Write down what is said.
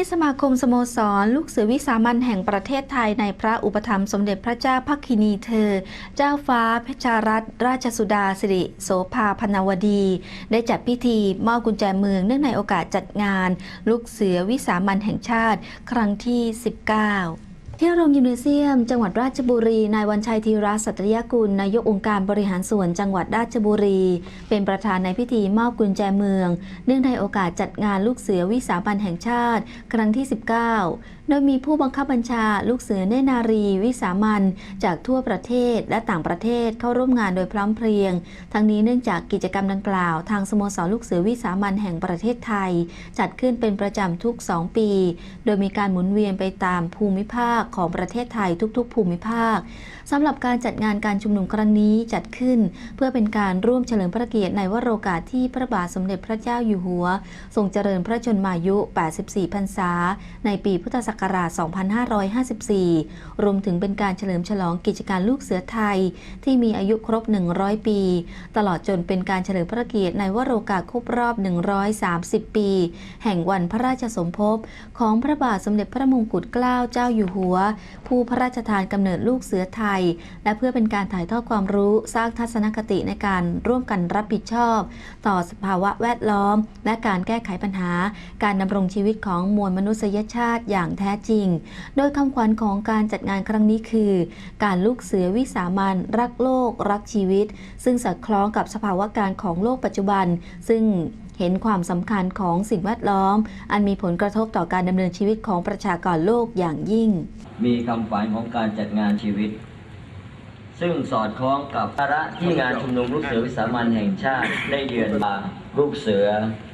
ที่สมาคมสโมสร ลูกเสือวิสามันแห่งประเทศไทยในพระอุปถัมภ์สมเด็จพระเจ้าพักคินีเธอ เจ้าฟ้าเพชรรัตนราชสุดาสิริโสภาพนาวดี ได้จัดพิธีมอบกุญแจเมืองเนื่องในโอกาสจัดงาน ลูกเสือวิสามันแห่งชาติ ครั้งที่ 19 ที่โรงยิมเนเซียม จังหวัดราชบุรี นายวันชัยธีระสัตยกุลนายกองค์การบริหารส่วนจังหวัดราชบุรี เป็นประธานในพิธีมอบกุญแจเมือง เนื่องในโอกาสจัดงานลูกเสือวิสามันแห่งชาติ ครั้งที่ 19 โดยมีผู้บังคับบัญชาลูกเสือเนนารี วิสามันจากทั่วประเทศและต่างประเทศเข้าร่วมงานโดยพร้อมเพรียง ทั้งนี้เนื่องจากกิจกรรมดังกล่าว ทางสโมสรลูกเสือวิสามันแห่งประเทศไทย จัดขึ้นเป็นประจำทุก 2 ปี โดยมีการหมุนเวียนไปตามภูมิภาคของประเทศไทยทุกๆ ภูมิภาคสำหรับการจัดงานการชุมนุมครั้งนี้จัดขึ้น เพื่อเป็นการร่วมเฉลิมพระเกียรติในวโรกาสที่พระบาทสมเด็จพระเจ้าอยู่หัว ทรงเจริญพระชนมายุ 84 พรรษา ในปีพุทธศักราช 2554 รวมถึงเป็นการเฉลิมฉลองกิจการลูกเสือไทย ที่มีอายุครบ 100 ปี ตลอดจนเป็นการเฉลิมพระเกียรติในวโรกาสครบรอบ 130 ปี แห่งวันพระราชสมภพของพระบาทสมเด็จพระมงกุฎเกล้าเจ้าอยู่หัวผู้พระราชทานกำเนิดลูกเสือไทย และเพื่อเป็นการถ่ายทอดความรู้สร้างทัศนคติในการร่วมกันรับผิดชอบ ต่อสภาวะแวดล้อม และการแก้ไขปัญหา การดำรงชีวิตของมวลมนุษยชาติอย่างแท้จริง โดยคำขวัญของการจัดงานครั้งนี้คือ การลูกเสือวิสามันรักโลก รักชีวิต ซึ่งสอดคล้องกับสภาวะการของโลกปัจจุบัน ซึ่ง เห็นความสำคัญของสิ่งแวดล้อม อันมีผลกระทบต่อการดำเนินชีวิตของประชากรโลกอย่างยิ่ง มีคำฝันของการจัดงานชีวิต ซึ่งสอดคล้องกับภาระที่งานชุมนุมลูกเสือวิสามันแห่งชาติได้เยือนมาลูกเสือ